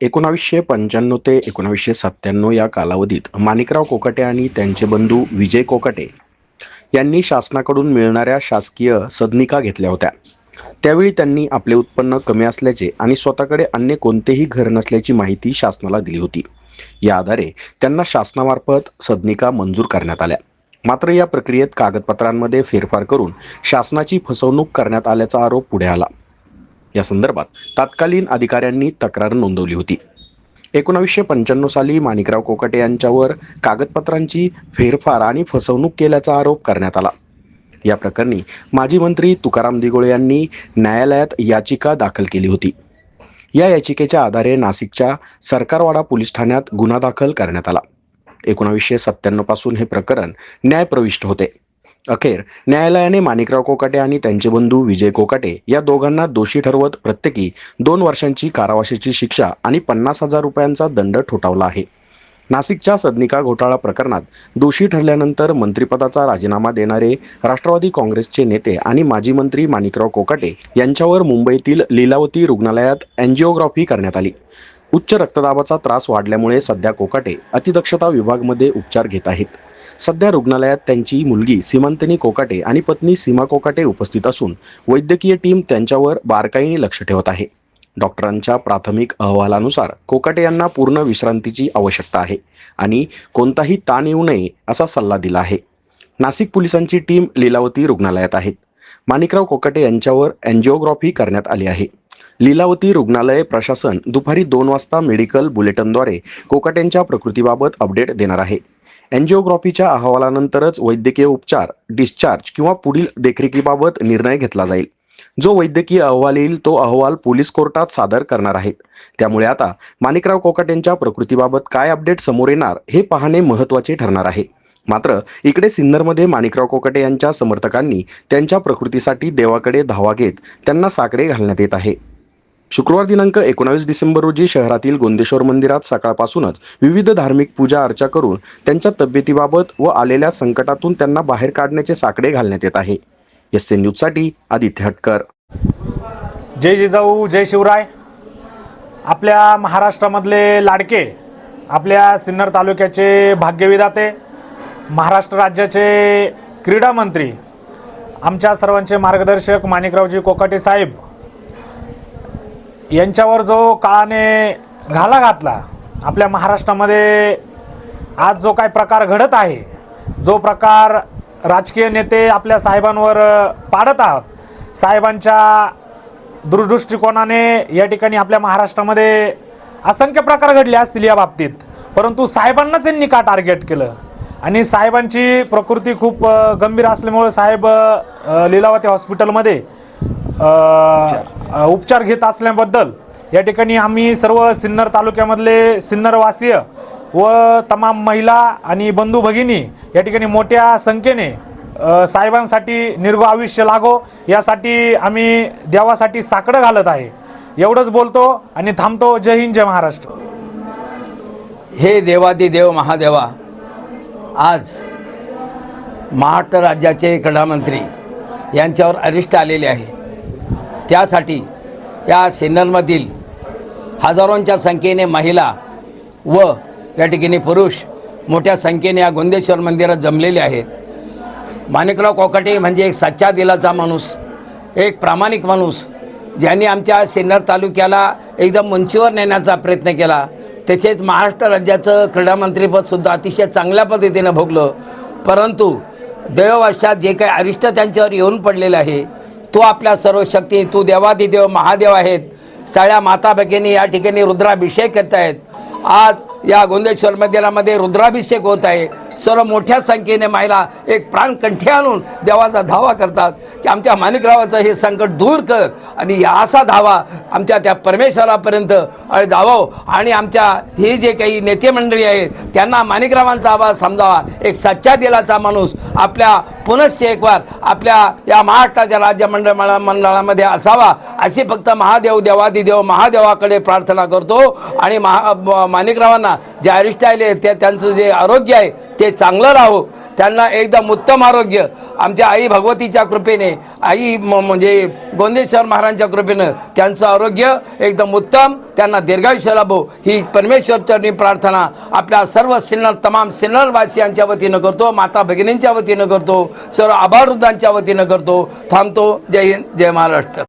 एकोणावीसशे पंच्याण्णव ते एकोणावीसशे सत्त्याण्णव या कालावधीत माणिकराव कोकाटे आणि त्यांचे बंधू विजय कोकाटे यांनी शासनाकडून मिळणाऱ्या शासकीय सदनिका घेतल्या होत्या. त्यावेळी त्यांनी आपले उत्पन्न कमी असल्याचे आणि स्वतःकडे अन्य कोणतेही घर नसल्याची माहिती शासनाला दिली होती. या आधारे त्यांना शासनामार्फत सदनिका मंजूर करण्यात आल्या. मात्र या प्रक्रियेत कागदपत्रांमध्ये फेरफार करून शासनाची फसवणूक करण्यात आल्याचा आरोप पुढे आला. या संदर्भात तत्कालीन अधिकाऱ्यांनी तक्रार नोंदवली होती. एकोणावीसशे पंच्याण्णव साली माणिकराव कोकाटे यांच्यावर कागदपत्रांची फेरफार आणि फसवणूक केल्याचा आरोप करण्यात आला. या प्रकरणी माजी मंत्री तुकाराम दिगोळे यांनी न्यायालयात याचिका दाखल केली होती. या याचिकेच्या आधारे नाशिकच्या सरकारवाडा पोलीस ठाण्यात गुन्हा दाखल करण्यात आला. एकोणावीसशे सत्त्याण्णवपासून हे प्रकरण न्यायप्रविष्ट होते. अखेर न्यायालयाने माणिकराव कोकाटे आणि त्यांचे बंधू विजय कोकाटे या दोघांना दोषी ठरवत प्रत्येकी दोन वर्षांची कारावासाची शिक्षा आणि पन्नास हजार रुपयांचा दंड ठोठावला आहे. नाशिकच्या सदनिका घोटाळा प्रकरणात दोषी ठरल्यानंतर मंत्रिपदाचा राजीनामा देणारे राष्ट्रवादी काँग्रेसचे नेते आणि माजी मंत्री माणिकराव कोकाटे यांच्यावर मुंबईतील लीलावती रुग्णालयात अँजिओग्राफी करण्यात आली. उच्च रक्तदाबाचा त्रास वाढल्यामुळे सध्या कोकाटे अतिदक्षता विभागमध्ये उपचार घेत आहेत. सध्या रुग्णालयात त्यांची मुलगी सीमांतनी कोकाटे आणि पत्नी सीमा कोकाटे उपस्थित असून वैद्यकीय टीम त्यांच्यावर बारकाईने लक्ष ठेवत आहे. डॉक्टरांच्या प्राथमिक अहवालानुसार कोकाटे यांना पूर्ण विश्रांतीची आवश्यकता आहे आणि कोणताही ताण येऊ नये असा सल्ला दिला आहे. नाशिक पोलिसांची टीम लीलावती रुग्णालयात आहेत माणिकराव कोकाटे यांच्यावर अँजिओग्राफी करण्यात आली आहे. लीलावती रुग्णालय प्रशासन दुपारी दोन वाजता मेडिकल बुलेटिनद्वारे कोकाटेंच्या प्रकृतीबाबत अपडेट देणार आहे. अँजिओग्राफीच्या अहवालानंतरच वैद्यकीय उपचार डिस्चार्ज किंवा पुढील देखरेखीबाबत निर्णय घेतला जाईल. जो वैद्यकीय अहवाल येईल तो अहवाल पोलीस कोर्टात सादर करणार आहेत. त्यामुळे आता माणिकराव कोकाटेंच्या प्रकृतीबाबत काय अपडेट समोर येणार हे पाहणे महत्त्वाचे ठरणार आहे. मात्र इकडे सिन्नरमध्ये माणिकराव कोकाटे यांच्या समर्थकांनी त्यांच्या प्रकृतीसाठी देवाकडे धावा घेत त्यांना साकडे घालण्यात येत आहे. शुक्रवार दिनांक एकोणावीस डिसेंबर रोजी शहरातील गोंदेश्वर मंदिरात सकाळपासूनच विविध धार्मिक पूजा अर्चा करून त्यांच्या तब्येतीबाबत व आलेल्या संकटातून त्यांना बाहेर काढण्याचे साकडे घालण्यात येत आहे. एस एन न्यूजसाठी आदित्य हटकर. जय जिजाऊ जय शिवराय. आपल्या महाराष्ट्रामधले लाडके आपल्या सिन्नर तालुक्याचे भाग्यविधाते महाराष्ट्र राज्याचे क्रीडा मंत्री आमच्या सर्वांचे मार्गदर्शक माणिकरावजी कोकाटे साहेब यांच्यावर जो काळाने घाला घातला आपल्या महाराष्ट्रामध्ये आज जो काय प्रकार घडत आहे जो प्रकार राजकीय नेते आपल्या साहेबांवर पाडत आहात साहेबांच्या दूरदृष्टिकोनाने या ठिकाणी आपल्या महाराष्ट्रामध्ये असंख्य प्रकार घडले असतील या बाबतीत. परंतु साहेबांनाच यांनी का टार्गेट केलं? आणि साहेबांची प्रकृती खूप गंभीर असल्यामुळे साहेब लिलावती हॉस्पिटलमध्ये अ, उपचार घेत असल्याबद्दल या ठिकाणी आम्ही सर्व सिन्नर तालुक्यामधले सिन्नरवासीय व तमाम महिला आणि बंधू भगिनी या ठिकाणी मोठ्या संख्येने अ, साहेबांसाठी निर्घ आयुष्य लागो यासाठी आम्ही देवासाठी साकडं घालत आहे. एवढंच बोलतो आणि थांबतो. जय हिंद जय महाराष्ट्र. हे देवादिदेव महादेवा आज महाराष्ट्र राज्याचे क्रीडामंत्री यांच्यावर अरिष्ट आलेले आहे. त्यासाठी या सिन्नरमधील हजारोंच्या संख्येने महिला व या ठिकाणी पुरुष मोठ्या संख्येने या गोंदेश्वर मंदिरात जमलेले आहेत. माणिकराव कोकाटे म्हणजे एक सच्चा दिलाचा माणूस एक प्रामाणिक माणूस ज्यांनी आमच्या सिन्नर तालुक्याला एकदम उंचीवर नेण्याचा प्रयत्न केला. तसेच महाराष्ट्र राज्याचं क्रीडामंत्रीपदसुद्धा अतिशय चांगल्या पद्धतीनं भोगलं. परंतु दैववशात जे काही अरिष्ट त्यांच्यावर येऊन पडलेलं आहे तो आपल्या सर्व शक्ती तू देवादिदेव महादेव आहेत. सगळ्या माता भगिनी या ठिकाणी रुद्राभिषेक करत आहेत आज या गोंदेश्वर मंदिरामध्ये रुद्राभिषेक होत आहे. सर्व मोठ्या संख्येने महिला एक प्राणकंठी आणून देवाचा धावा करतात की आमच्या माणिकरावाचं हे संकट दूर कर आणि या असा धावा आमच्या त्या परमेश्वरापर्यंत जावं आणि आमच्या हे जे काही नेते मंडळी आहेत त्यांना माणिकरावांचा आवाज समजावा. एक सच्चा दिलाचा माणूस आपल्या पुनश्च एक वार आपल्या या महाराष्ट्राच्या राज्य मंडळ मंडळामध्ये असावा अशी फक्त महादेव देवादिदेव महादेवाकडे प्रार्थना करतो. आणि महा माणिकरावांना जे अरिष्ट आले ते त्यांचं जे आरोग्य आहे ते चांगलं राहो त्यांना एकदम उत्तम आरोग्य. आमच्या आई भगवतीच्या कृपेने आई म- म्हणजे गोंदेश्वर महाराजांच्या कृपेनं त्यांचं आरोग्य एकदम उत्तम त्यांना दीर्घायुष्य लाभो. ही परमेश्वरचरणी प्रार्थना आपल्या सर्व सिन्नर तमाम सिन्नरवासियांच्या वतीनं करतो माता भगिनींच्या वतीनं करतो सर्व आभारवृद्धांच्या वतीनं करतो. थांबतो. जय हिंद जय महाराष्ट्र.